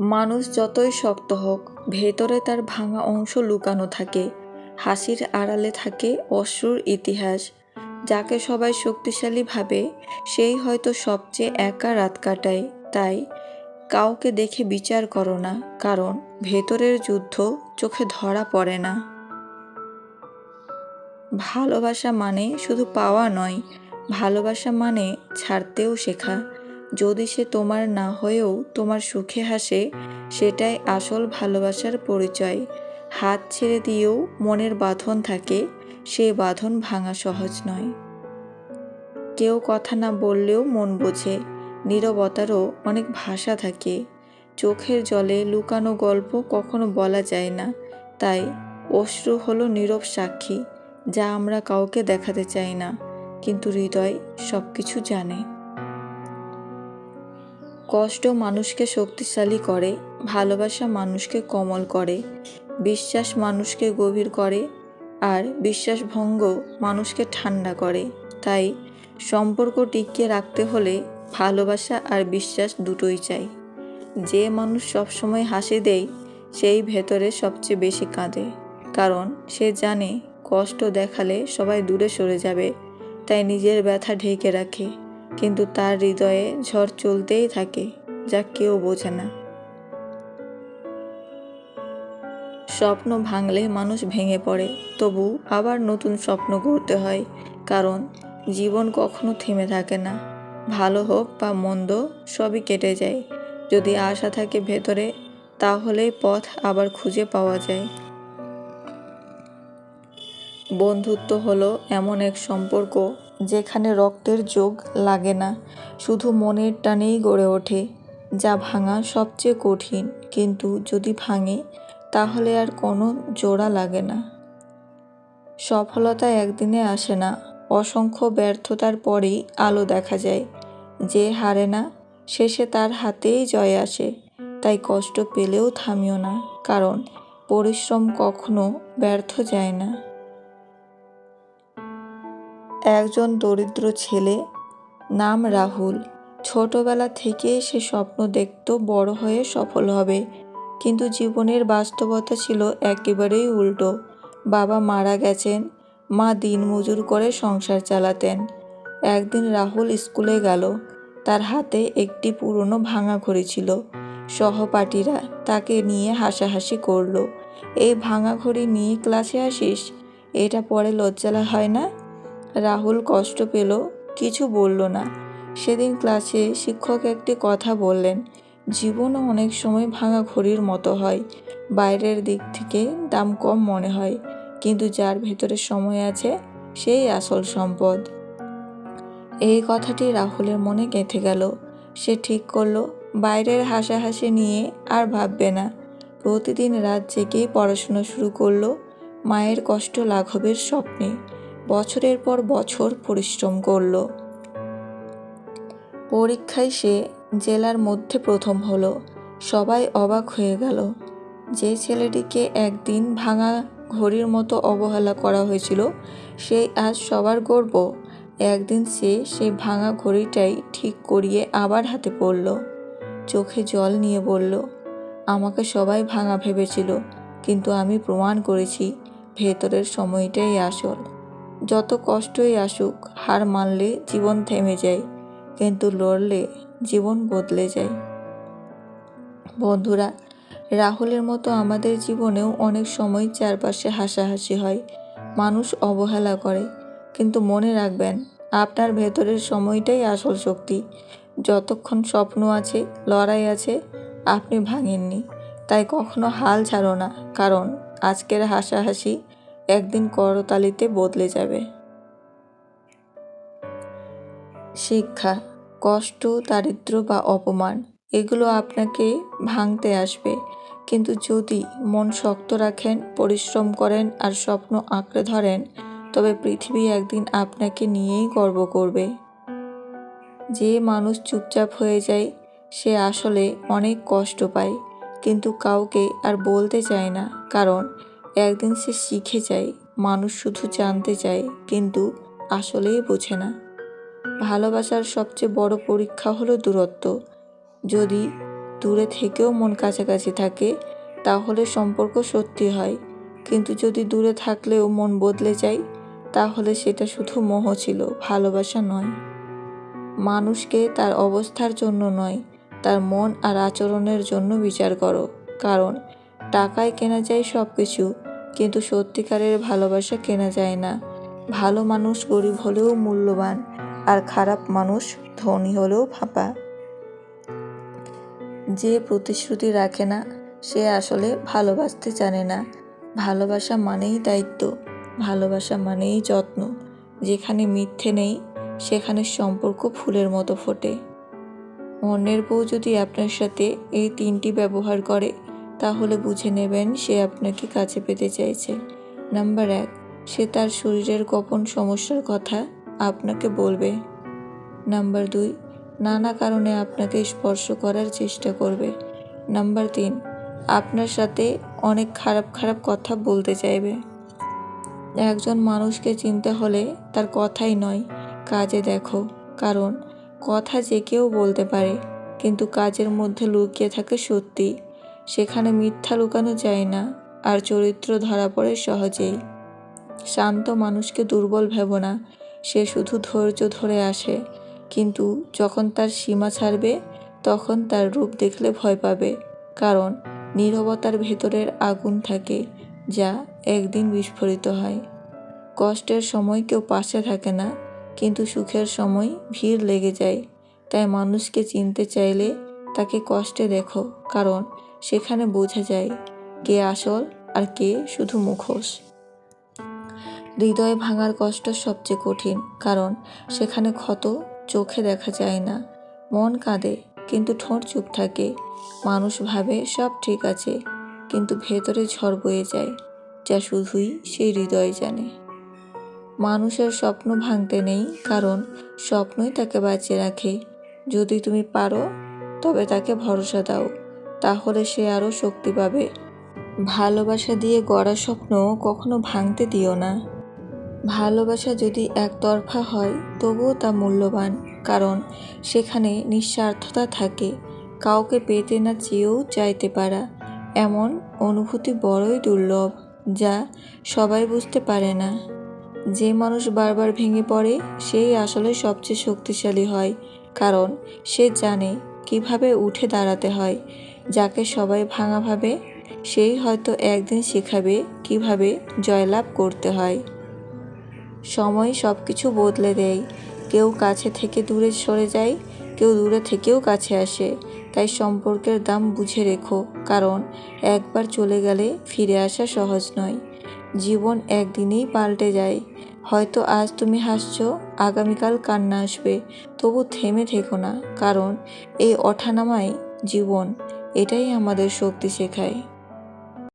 মানুষ যতই শক্ত হোক, ভেতরে তার ভাঙা অংশ লুকানো থাকে, হাসির আড়ালে থাকে অশ্রুর ইতিহাস, যাকে সবাই শক্তিশালী ভাবে, সেই হয়তো সবচেয়ে একা রাত কাটায়। তাই কাউকে দেখে বিচার করো না, কারণ ভেতরের যুদ্ধ চোখে ধরা পড়ে না। ভালোবাসা মানে শুধু পাওয়া নয়, ভালোবাসা মানে ছাড়তেও শেখা। যদি সে তোমার না হয়েও তোমার সুখে হাসে, সেটাই আসল ভালোবাসার পরিচয়। হাত ছেড়ে দিয়েও মনের বাঁধন থাকে, সে বাঁধন ভাঙা সহজ নয়। কেউ কথা না বললেও মন বোঝে, নীরবতারও অনেক ভাষা থাকে। চোখের জলে লুকানো গল্প কখনো বলা যায় না, তাই অশ্রু হলো নীরব সাক্ষী, যা আমরা কাউকে দেখাতে চাই না, কিন্তু হৃদয় সব কিছু জানে। কষ্ট মানুষকে শক্তিশালী করে, ভালোবাসা মানুষকে কোমল করে, বিশ্বাস মানুষকে গভীর করে, আর বিশ্বাসভঙ্গ মানুষকে ঠান্ডা করে। তাই সম্পর্ক টিকিয়ে রাখতে হলে ভালোবাসা আর বিশ্বাস দুটোই চাই। যে মানুষ সবসময় হাসি দেয়, সেই ভেতরে সবচেয়ে বেশি কাঁদে। কারণ সে জানে কষ্ট দেখালে সবাই দূরে সরে যাবে, তাই নিজের ব্যথা ঢেকে রাখে। কিন্তু তার হৃদয়ে ঝড় চলতেই থাকে, যা কেউ বোঝে না। স্বপ্ন ভাঙলে মানুষ ভেঙে পড়ে, তবু আবার নতুন স্বপ্ন গড়তে হয়, কারণ জীবন কখনো থেমে থাকে না। ভালো হোক বা মন্দ, সবই কেটে যায়। যদি আশা থাকে ভেতরে, তাহলেই পথ আবার খুঁজে পাওয়া যায়। বন্ধুত্ব হলো এমন এক সম্পর্ক যেখানে রক্তের যোগ লাগে না, শুধু মনের টানেই গড়ে ওঠে, যা ভাঙা সবচেয়ে কঠিন। কিন্তু যদি ভাঙে, তাহলে আর কোনো জোড়া লাগে না। সফলতা একদিনে আসে না, অসংখ্য ব্যর্থতার পরেই আলো দেখা যায়। যে হারে না, শেষে তার হাতেই জয় আসে। তাই কষ্ট পেলেও থামিও না, কারণ পরিশ্রম কখনো ব্যর্থ যায় না। একজন দরিদ্র ছেলে, নাম রাহুল। ছোটবেলা থেকে সে স্বপ্ন দেখত বড় হয়ে সফল হবে, কিন্তু জীবনের বাস্তবতা ছিল একেবারেই উল্টো। বাবা মারা গেছেন, মা দিন মজুর করে সংসার চালাতেন। একদিন রাহুল স্কুলে গেল, তার হাতে একটি পুরনো ভাঙা ঘড়ি ছিল। সহপাঠীরা তাকে নিয়ে হাসাহাসি করল, এই ভাঙা ঘড়ি নিয়ে ক্লাসে আসিস? এটা পরে লজ্জালা হয় না? রাহুল কষ্ট পেল, কিছু বলল না। সেদিন ক্লাসে শিক্ষক একটি কথা বললেন জীবনও অনেক সময় ভাঙা ঘড়ির মতো হয়। বাইরের দিক থেকে দাম কম মনে হয়, কিন্তু যার ভেতরে সময় আছে, সেই আসল সম্পদ। এই কথাটি রাহুলের মনে গেঁথে গেল। সে ঠিক করল, বাইরের হাসাহাসি নিয়ে আর ভাববে না। প্রতিদিন রাত জেগেই পড়াশোনা শুরু করল, মায়ের কষ্ট লাঘবের স্বপ্নে। বছরের পর বছর পরিশ্রম করল। পরীক্ষায় সে জেলার মধ্যে প্রথম হলো। সবাই অবাক হয়ে গেল যে ছেলেটিকে একদিন ভাঙা ঘড়ির মতো অবহেলা করা হয়েছিল। সেই আজ সবার গর্ব। একদিন সে সেই ভাঙা ঘড়িটাই ঠিক করিয়ে আবার হাতে পড়ল। চোখে জল নিয়ে বলল, আমাকে সবাই ভাঙা ভেবেছিল, কিন্তু আমি প্রমাণ করেছি। ভেতরের সময়টাই আসল। যত কষ্টই আসুক, হার মানলে জীবন থেমে যায়, কিন্তু লড়লে জীবন বদলে যায়। বন্ধুরা, রাহুলের মতো আমাদের জীবনেও অনেক সময় চারপাশে হাসাহাসি হয়, মানুষ অবহেলা করে। কিন্তু মনে রাখবেন, আপনার ভেতরের সময়টাই আসল শক্তি। যতক্ষণ স্বপ্ন আছে, লড়াই আছে, আপনি ভাঙেননি। তাই কখনো হাল ছাড়ো না, কারণ আজকের হাসাহাসি একদিন করতালিতে বদলে যাবে। শিক্ষা, কষ্ট দারিদ্র বা অপমান, এগুলো আপনাকে ভাঙতে আসবে। কিন্তু যদি মন শক্ত রাখেন, পরিশ্রম করেন আর স্বপ্ন আঁকড়ে ধরেন, তবে পৃথিবী একদিন আপনাকে নিয়েই গর্ব করবে। যে মানুষ চুপচাপ হয়ে যায়, সে আসলে অনেক কষ্ট পায়, কিন্তু কাউকে আর বলতে চায় না। কারণ একদিন সে শিখে যায়, মানুষ শুধু জানতে চায়, কিন্তু আসলেই বোঝে না। ভালোবাসার সবচেয়ে বড় পরীক্ষা হলো দূরত্ব। যদি দূরে থেকেও মন কাছাকাছি থাকে, তাহলে সম্পর্ক সত্যি হয়। কিন্তু যদি দূরে থাকলেও মন বদলে যায়, তাহলে সেটা শুধু মোহ ছিল, ভালোবাসা নয়। মানুষকে তার অবস্থার জন্য নয়, তার মন আর আচরণের জন্য বিচার করো। কারণ টাকায় কেনা যায় সব কিছু কিন্তু সত্যিকারের ভালোবাসা কেনা যায় না। ভালো মানুষ গরিব হলেও মূল্যবান, আর খারাপ মানুষ ধনী হলেও ফাঁপা। যে প্রতিশ্রুতি রাখে না, সে আসলে ভালোবাসতে জানে না। ভালোবাসা মানেই দায়িত্ব, ভালোবাসা মানেই যত্ন। যেখানে মিথ্যে নেই, সেখানে সম্পর্ক ফুলের মতো ফোটে। অন্যের বউ যদি আপনার সাথে এই তিনটি ব্যবহার করে তাহলে বুঝে নেবেন সে আপনাকে কাছে পেতে চাইছে। নাম্বার এক, সে তার শরীরের গোপন সমস্যার কথা আপনাকে বলবে। নাম্বার দুই, নানা কারণে আপনাকে স্পর্শ করার চেষ্টা করবে। নাম্বার তিন, আপনার সাথে অনেক খারাপ খারাপ কথা বলতে চাইবে। একজন মানুষকে চিনতে হলে তার কথাই নয়, কাজে দেখো। কারণ, কথা যে কেউ বলতে পারে, কিন্তু কাজের মধ্যে লুকিয়ে থাকে সত্যি। সেখানে মিথ্যা লুকানো যায় না আর চরিত্র ধরা পড়ে সহজেই। শান্ত মানুষকে দুর্বল ভেব না, সে শুধু ধৈর্য ধরে আসে, কিন্তু যখন তার সীমা ছাড়বে, তখন তার রূপ দেখলে ভয় পাবে, কারণ নীরবতার ভেতরের আগুন থাকে, যা একদিন বিস্ফোরিত হয়। কষ্টের সময় কেউ পাশে থাকে না, কিন্তু সুখের সময় ভিড় লেগে যায়, তাই মানুষকে চিনতে চাইলে তাকে কষ্টে দেখো, কারণ সেখানে বোঝা যায় কে আসল আর কে শুধু মুখোশ। হৃদয় ভাঙার কষ্ট সবচেয়ে কঠিন, কারণ সেখানে ক্ষত চোখে দেখা যায় না। মন কাঁদে, কিন্তু ঠোঁট চুপ থাকে। মানুষ ভাবে সব ঠিক আছে, কিন্তু ভেতরে ঝড় বয়ে যায়, যা শুধুই সেই হৃদয় জানে। মানুষের স্বপ্ন ভাঙতে নেই, কারণ স্বপ্নই তাকে বাঁচিয়ে রাখে। যদি তুমি পারো, তবে তাকে ভরসা দাও। তাহলে সে আরও শক্তি পাবে। ভালোবাসা দিয়ে গড়া স্বপ্ন কখনো ভাঙতে দিও না। ভালোবাসা যদি একতরফা হয়, তবুও তা মূল্যবান, কারণ সেখানে নিঃস্বার্থতা থাকে। কাউকে পেতে না চেয়েও চাইতে পারা, এমন অনুভূতি বড়ই দুর্লভ, যা সবাই বুঝতে পারে না। যে মানুষ বারবার ভেঙে পড়ে, সেই আসলে সবচেয়ে শক্তিশালী হয়, কারণ সে জানে কীভাবে উঠে দাঁড়াতে হয় যাকে সবাই ভাঙা ভাবে, সেই হয়তো একদিন শেখাবে কীভাবে জয়লাভ করতে হয়। সময় সব কিছু বদলে দেয়। কেউ কাছে থেকে দূরে সরে যায়, কেউ দূরে থেকেও কাছে আসে। তাই সম্পর্কের দাম বুঝে রেখো, কারণ একবার চলে গেলে ফিরে আসা সহজ নয়। জীবন একদিনেই পাল্টে যায়। হয়তো আজ তুমি হাসছো, আগামীকাল কান্না আসবে, তবু থেমে থেকো না, কারণ এই ওঠানামায় জীবন এটাই আমাদের শক্তি শেখায়।